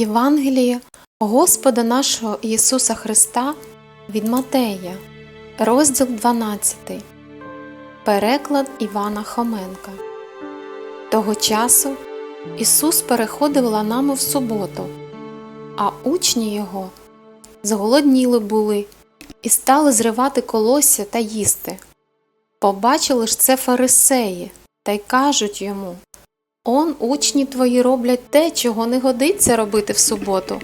Євангеліє Господа нашого Ісуса Христа від Матея, розділ 12, переклад Івана Хоменка. Того часу Ісус переходив ланами в суботу, а учні Його зголодніли були і стали зривати колосся та їсти. Побачили ж це фарисеї та й кажуть йому Он учні твої роблять те, чого не годиться робити в суботу.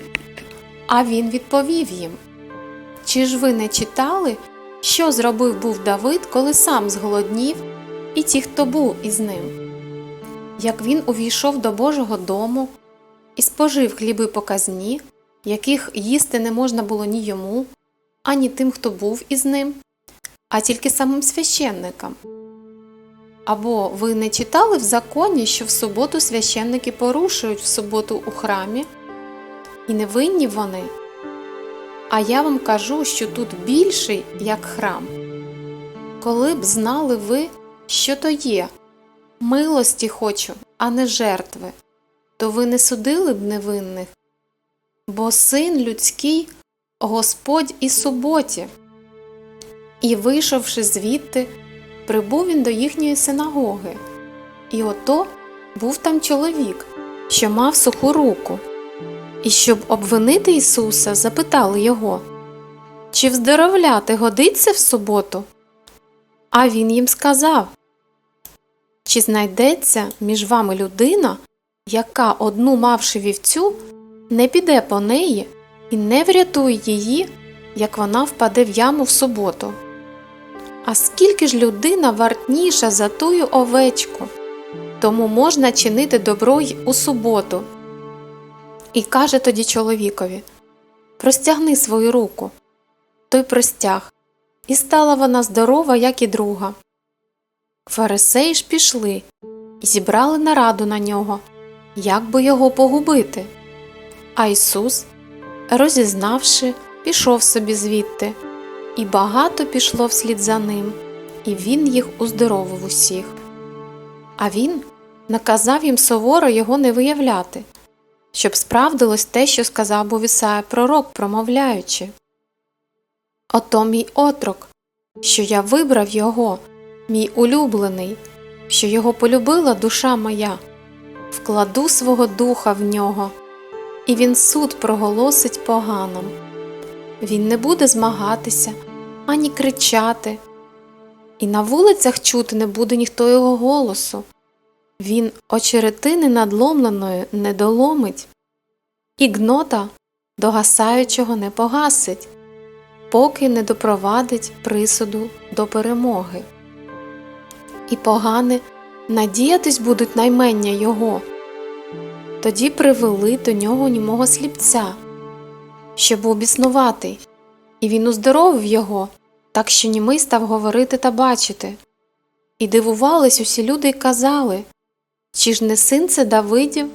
А він відповів їм Чи ж ви не читали, що зробив був Давид, коли сам зголоднів, і ті, хто був із ним? Як він увійшов до Божого дому і спожив хліби показні, яких їсти не можна було ні йому, ані тим, хто був із ним, а тільки самим священникам. Або ви не читали в законі, що в суботу священники порушують в суботу у храмі, і не винні вони. А я вам кажу, що тут більший, як храм. Коли б знали ви, що то є, милості хочу, а не жертви, то ви не судили б невинних, бо син людський Господь і суботі. І, вийшовши звідти, прибув він до їхньої синагоги. І ото був там чоловік, що мав суху руку. І щоб обвинити Ісуса, запитали його, чи вздоровляти годиться в суботу? А він їм сказав, чи знайдеться між вами людина, яка, одну мавши вівцю, не піде по неї і не врятує її, як вона впаде в яму в суботу? А скільки ж людина вартніша за тую овечку, тому можна чинити добро й у суботу. І каже тоді чоловікові Простягни свою руку. Той простяг, і стала вона здорова, як і друга. Фарисеї ж пішли і зібрали нараду на нього, як би його погубити. А Ісус, розізнавши, пішов собі звідти і багато пішло вслід за ним, і він їх уздоровив усіх. А він наказав їм суворо його не виявляти, щоб справдилось те, що сказав був Ісая пророк, промовляючи Ото мій отрок, що я вибрав його, мій улюблений, що його полюбила душа моя, вкладу свого духа в нього, і він суд проголосить поганим. Він не буде змагатися, ані кричати, і на вулицях чути не буде ніхто його голосу. Він очеретини надломленої не доломить, і гнота догасаючого не погасить, поки не допровадить присуду до перемоги. І погани надіятись будуть наймення його. Тоді привели до нього німого сліпця що був і він уздоровив його, так що німий став говорити та бачити. І дивувались усі люди й казали Чи ж не син це Давидів?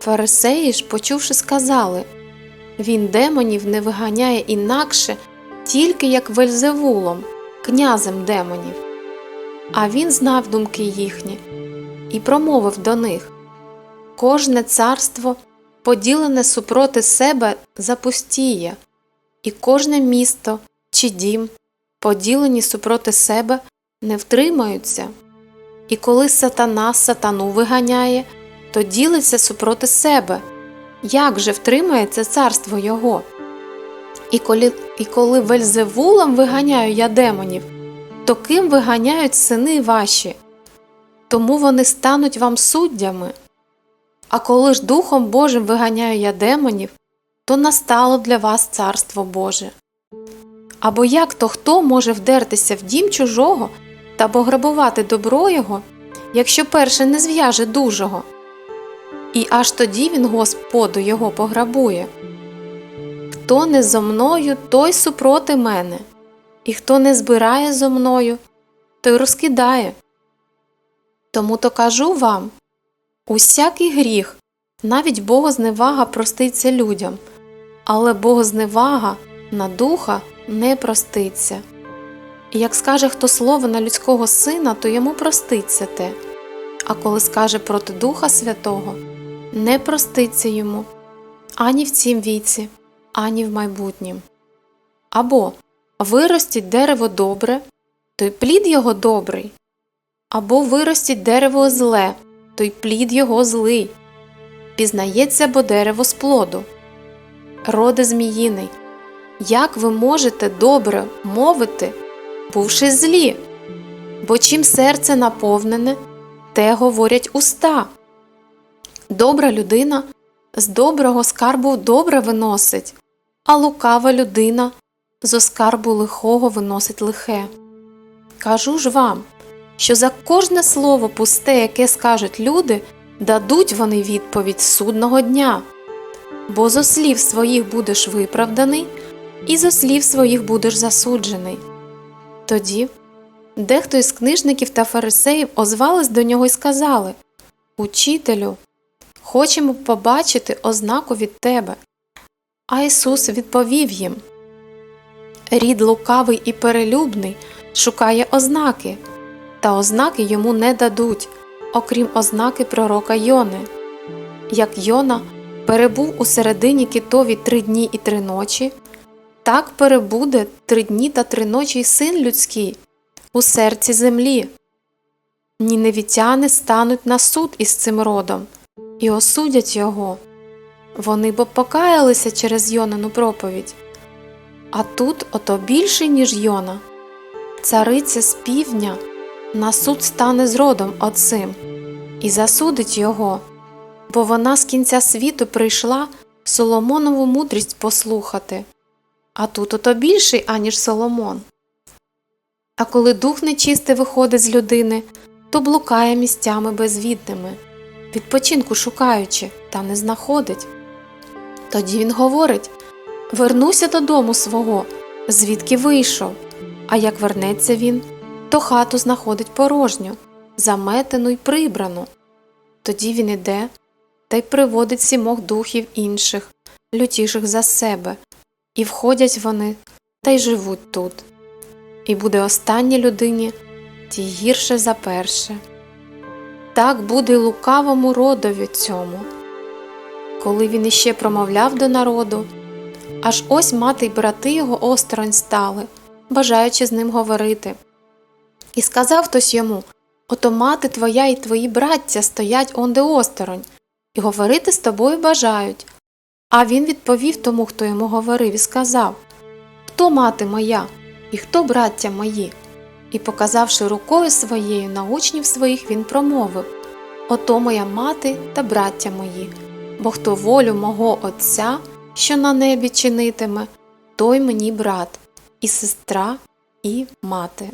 Фарисеї ж, почувши, сказали Він демонів не виганяє інакше, тільки як Вельзевулом, князем демонів. А він знав думки їхні і промовив до них Кожне царство поділене супроти себе запустіє, і кожне місто чи дім, поділені супроти себе, не втримаються. І коли сатана сатану виганяє, то ділиться супроти себе. Як же втримається царство його? І коли, і коли вельзевулом виганяю я демонів, то ким виганяють сини ваші? Тому вони стануть вам суддями. А коли ж Духом Божим виганяю я демонів, то настало для вас царство Боже. Або як то хто може вдертися в дім чужого та пограбувати добро його, якщо перше не зв'яже дужого, і аж тоді він Господу його пограбує. Хто не зо мною, той супроти мене, і хто не збирає зо мною, той розкидає. Тому то кажу вам Усякий гріх, навіть богозневага проститься людям, але богозневага на духа не проститься. І як скаже хто слово на людського сина, то йому проститься те, а коли скаже проти Духа Святого, не проститься йому, ані в цім віці, ані в майбутнім. Або виростіть дерево добре, то й плід його добрий, або виростіть дерево зле, то й плід його злий. Пізнається бо дерево з плоду. Роде зміїний, як ви можете добре мовити, бувши злі? Бо чим серце наповнене, те говорять уста. Добра людина з доброго скарбу добре виносить, а лукава людина з оскарбу лихого виносить лихе. Кажу ж вам, що за кожне слово пусте, яке скажуть люди, дадуть вони відповідь судного дня. Бо зо слів своїх будеш виправданий, і зо слів своїх будеш засуджений. Тоді дехто із книжників та фарисеїв озвались до нього й сказали Учителю, хочемо побачити ознаку від тебе. А Ісус відповів їм Рід лукавий і перелюбний шукає ознаки, та ознаки йому не дадуть, окрім ознаки пророка Йони. Як Йона перебув у середині китові три дні і три ночі, так перебуде три дні та три ночі й син людський у серці землі. Ніневітяни стануть на суд із цим родом і осудять його. Вони бо покаялися через Йонину проповідь. А тут ото більше, ніж Йона. Цариця з півдня на суд стане з родом і засудить його, бо вона з кінця світу прийшла Соломонову мудрість послухати, а тут ото більший, аніж Соломон. А коли дух нечистий виходить з людини, то блукає місцями безвідними, відпочинку шукаючи, та не знаходить. Тоді він говорить Вернуся додому свого, звідки вийшов, а як вернеться він, то хату знаходить порожню, заметену й прибрану. Тоді він іде та й приводить сімох духів інших, лютіших за себе, і входять вони та й живуть тут. І буде останній людині тій гірше за перше. Так буде й лукавому родові цьому. Коли він іще промовляв до народу, аж ось мати й брати його осторонь стали, бажаючи з ним говорити. І сказав хтось йому Ото мати твоя і твої браття стоять онде осторонь, і говорити з тобою бажають. А він відповів тому, хто йому говорив, і сказав Хто мати моя, і хто браття мої? І, показавши рукою своєю на учнів своїх, він промовив Ото моя мати та браття мої, бо хто волю мого Отця, що на небі чинитиме, той мені брат, і сестра, і мати.